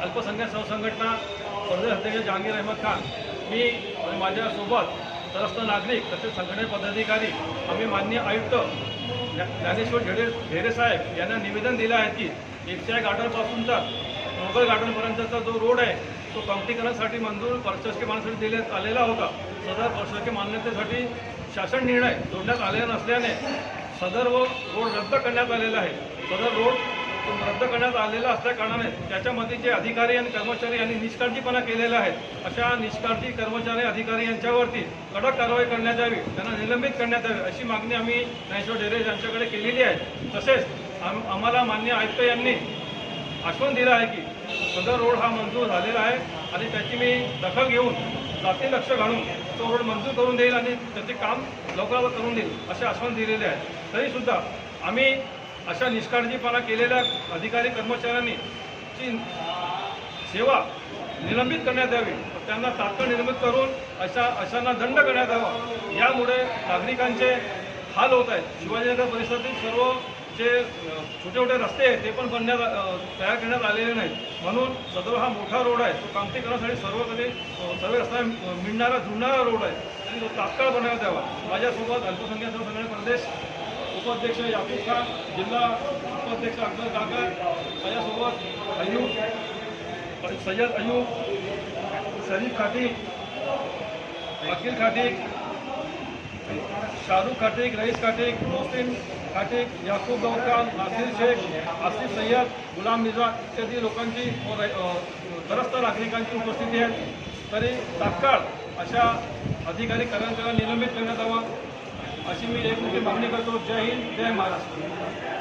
अल्पसंख्याक संघटना प्रदेश अध्यक्ष जहांगीर अहमद खान मी आणि माझ्यासोबत तरस्थ नागरिक तसेच संघटने पदाधिकारी आम्ही मान्य आयुक्त ज्ञानेश्वर झेडे झेरे साहेब यांना निवेदन दिलं आहे की एकशे गार्डनपासूनचा मोगल गार्डनपर्यंतचा जो रोड आहे तो काँक्रिटीकरणासाठी मंजूर प्रशासकीय मान्यतेसाठी देण्यात आलेला होता. सदर प्रशासकीय मान्यतेसाठी शासन निर्णय जोडण्यात आलेला नसल्याने सदर व रोड रद्द करण्यात आलेला आहे. सदर रोड रद्द करण्यात आलेला असल्या कारणाने त्याच्यामध्ये जे अधिकारी आणि कर्मचारी यांनी निष्काळजीपणा केलेला आहे अशा निष्काळजी कर्मचारी अधिकारी यांच्यावरती कडक कारवाई करण्यात यावी त्यांना निलंबित करण्यात यावी अशी मागणी आम्ही ज्ञानेश्वर डेरे यांच्याकडे केलेली आहे. तसेच आम आम्हाला मान्य आयुक्त यांनी आश्वासन दिलं आहे की सदर रोड हा मंजूर झालेला आहे आणि त्याची मी दखल घेऊन जाती लक्ष घालून तो रोड मंजूर करून देईल आणि त्याचे काम लवकरात करून देईल असे आश्वासन दिलेले आहे. तरीसुद्धा आम्ही अशा निष्काळजीपणा केलेल्या अधिकारी कर्मचाऱ्यांनी ची सेवा निलंबित करण्यात यावी. त्यांना तात्काळ निलंबित करून अशा अशांना दंड करण्यात यावा. यामुळे नागरिकांचे हाल होत आहेत. शिवाजीनगर परिसरातील सर्व जे छोटे छोटे रस्ते आहेत ते पण बनण्यात तयार करण्यात आलेले नाहीत. म्हणून सदर हा मोठा रोड आहे. तो कामतीकरणासाठी सर्व कधी सर्व रस्ता मिळणारा जुळणारा रोड आहे. आणि तो तात्काळ बनवण्यात यावा. माझ्यासोबत अल्पसंख्याक संघटना प्रदेश उपाध्यक्ष याकूब खान जिल्हा उपाध्यक्ष अकबर काका माझ्यासोबत अयूब सय्यद अयूब शरीफ खाटिक वकील खाटिक शाहरुख खाटिक रईस खाटिक मोहसिन खाटिक याकूब गौरखान नासिर शेख आसिफ सय्यद गुलाम मिर्झा इत्यादी लोकांची व नागरिकांची उपस्थिती आहे. तरी तात्काळ अशा अधिकारी कर्मचाऱ्यांना निलंबित करण्यात यावं. अशी मी एक मोठी मागणी करतो. जय हिंद जय महाराष्ट्र.